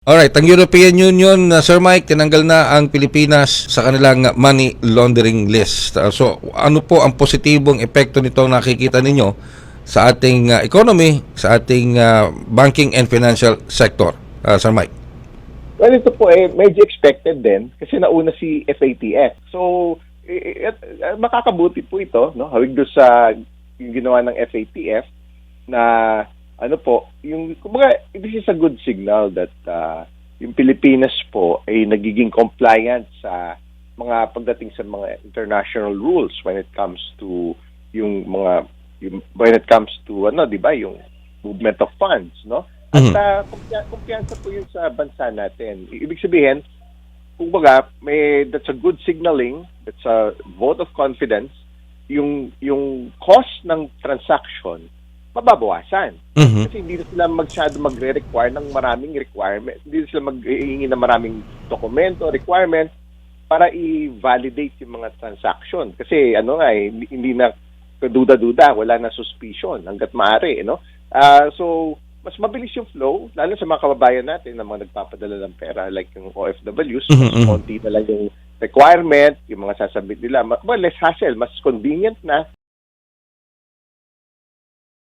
Alright, ang European Union, uh, Sir Mike, tinanggal na ang Pilipinas sa kanilang money laundering list. Uh, so, ano po ang positibong epekto nito nakikita ninyo sa ating uh, economy, sa ating uh, banking and financial sector, uh, Sir Mike? Well, ito po eh, medyo expected din kasi nauna si FATF. So, eh, eh, eh, makakabuti po ito, no? Hawig doon sa ginawa ng FATF na ano po, yung kumbaga this is a good signal that uh, yung Pilipinas po ay nagiging compliant sa mga pagdating sa mga international rules when it comes to yung mga yung, when it comes to ano, 'di ba, yung movement of funds, no? At Mhm. uh, kumpiya- kumpiyansa po yun sa bansa natin. I- Ibig sabihin, kumbaga, may that's a good signaling, that's a vote of confidence, yung yung cost ng transaction mababawasan. Mhm. Kasi hindi na sila masyado magre-require ng maraming requirement. Hindi na sila maghihingi ng maraming dokumento, requirement para i-validate yung mga transaction. Kasi ano nga eh, hindi, hindi na duda-duda, wala na suspicion hanggat maaari, no? Ah, so mas mabilis yung flow, lalo sa mga kababayan natin na mga nagpapadala ng pera like yung OFWs, Mhm, mas mhm. konti na lang yung requirement, yung mga sasabit nila, well, less hassle, mas convenient na